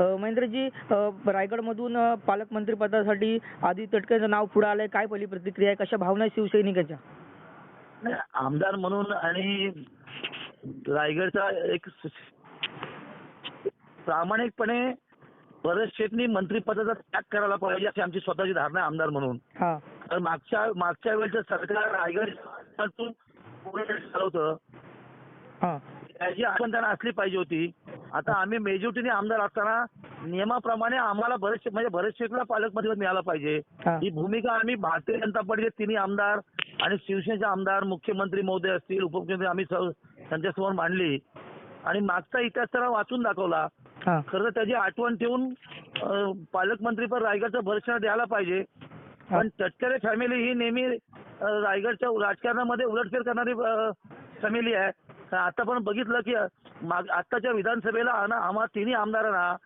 महेंद्रजी रायगडमधून पालकमंत्री पदासाठी आदित्य तटकरेंचं नाव पुढे आलंय. काय पहिली प्रतिक्रिया आहे? कशा भावना शिवसैनिकांच्या? आमदार म्हणून आणि रायगडचा एक प्रामाणिकपणे भरत शेटनी मंत्रिपदाचा त्याग करायला पाहिजे अशी आमची स्वतःची धारणा आमदार म्हणून. हा. तर मागच्या मागच्या वेळेचं सरकार रायगड चालवतं. त्याची आठवण त्यांना असली पाहिजे होती. आता आम्ही मेजॉरिटीने आमदार असताना नियमाप्रमाणे आम्हाला बरेचसे म्हणजे भरत शेठला पालकमंत्री मिळाला पाहिजे. हा. भूमिका आम्ही भारतीय जनता पार्टीचे तिन्ही आमदार आणि शिवसेनेचे आमदार मुख्यमंत्री महोदय असतील उपमुख्यमंत्री आम्ही त्यांच्यासमोर मांडली. आणि मागचा इतिहास त्याला वाचून दाखवला. खरं तर त्याची आठवण ठेवून अं, पालकमंत्रीपद रायगडचं भरसणं द्यायला पाहिजे. पण तटकरे फॅमिली ही नेहमी रायगडच्या राजकारणामध्ये उलटफेर करणारी फॅमिली आहे. आता पण बघितलं की माग- आत्ताच्या विधानसभेला आम्हा तिन्ही आमदारांना